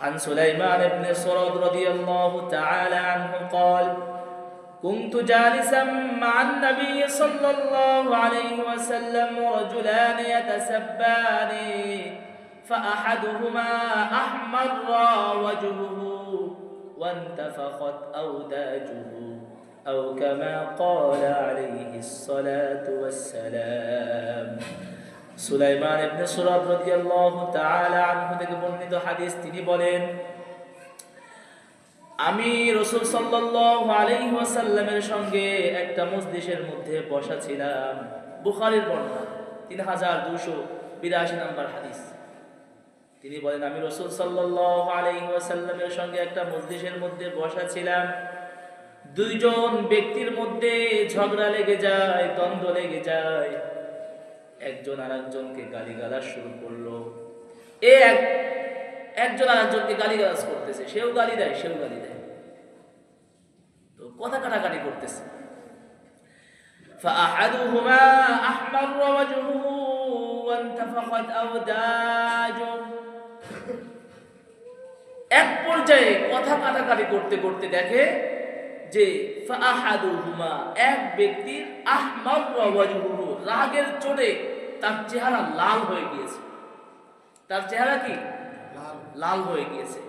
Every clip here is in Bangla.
عن سليمان بن صرد رضي الله تعالى عنه قال كنت جالسا مع النبي صلى الله عليه وسلم ورجلان يتسبان فأحدهما أحمر وجهه وانتفخت أوداجه أو كما قال عليه الصلاة والسلام. সুলাইমান ইবনে সুরাদ রাদিয়াল্লাহু তাআলা আনহু থেকে বর্ণিত হাদিস, তিনি বলেন, আমি রসুল সাল্লাল্লাহু আলাইহি ওয়াসাল্লামের সঙ্গে একটা মজলিসের মধ্যে বসা ছিলাম। বুখারীর বর্ণনা, তিন হাজার দুশো বিরাশি নম্বর হাদিস। তিনি বলেন, আমি রসুল সাল্লাল্লাহু আলাইহি ওয়াসাল্লামের সঙ্গে একটা মজলিসের মধ্যে বসা ছিলাম। দুইজন ব্যক্তির মধ্যে ঝগড়া লেগে যায়, দ্বন্দ্ব লেগে যায়। একজন আর একজনকে গালিগালাজ শুরু করলো এ এক একজন আর একজনকে গালিগালাজ করতেছে সেও গালি দেয় সেও গালি দেয় তো কথা কাটাকাটি করতেছে فأحدهما أحمر وجهه وانتفخت أوداجه এক পর্যায়ে কথা কাটাকাটি করতে করতে দেখে যে ফাহাদুহুমা এক ব্যক্তির ওয়াজহুহু রাগের চোটে তার চেহারা লাল হয়ে গিয়েছে। তার চেহারা কি? লাল হয়ে গিয়েছে।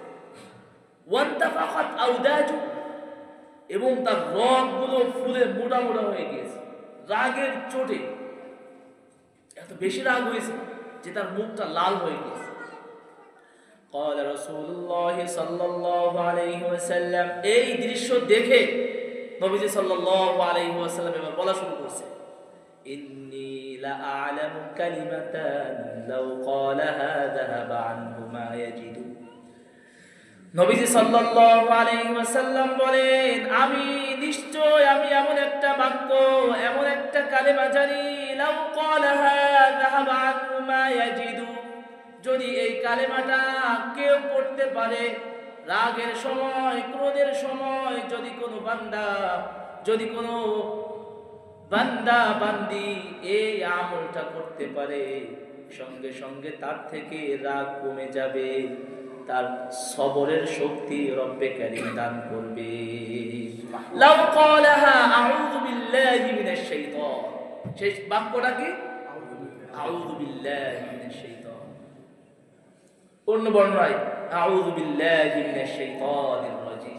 ওয়ান্তাফাকাত আউদাজু এবং তার রগগুলো ফুলে মোটা মোটা হয়ে গিয়েছে। রাগের চোটে এত বেশি রাগ হয়েছে যে তার মুখটা লাল হয়ে গিয়েছে। قال رسول الله صلى الله عليه وسلم এই দৃশ্য দেখে নবীজি সাল্লাল্লাহু আলাইহি ওয়াসাল্লাম এবার বলা শুরু করছে ইন্নী লাআলাম কালিমাতান লাউ ক্বালাহা যাহাবা আনহু মা ইয়াজিদু নবীজি সাল্লাল্লাহু আলাইহি ওয়াসাল্লাম বলেন আমি নিশ্চয় আমি এমন একটা বাক্য এমন একটা কালেমা জানি লাউ ক্বালাহা যাহাবা আনহু মা ইয়াজিদু যদি এই কালেমাটা কেউ পড়তে পারে, রাগের সময়, ক্রোধের সময়, যদি কোনো বান্দা, যদি কোনো বান্দা, বান্দি এই আমলটা করতে পারে, সঙ্গে সঙ্গে তার থেকে রাগ কমে যাবে, তার সবরের শক্তি রব্বে কারিম দান করবে। সেই বাক্যটা কি? আউযু বিল্লাহি অন্য বর্ণায় আউযু বিল্লাহি মিনাশ শাইতানির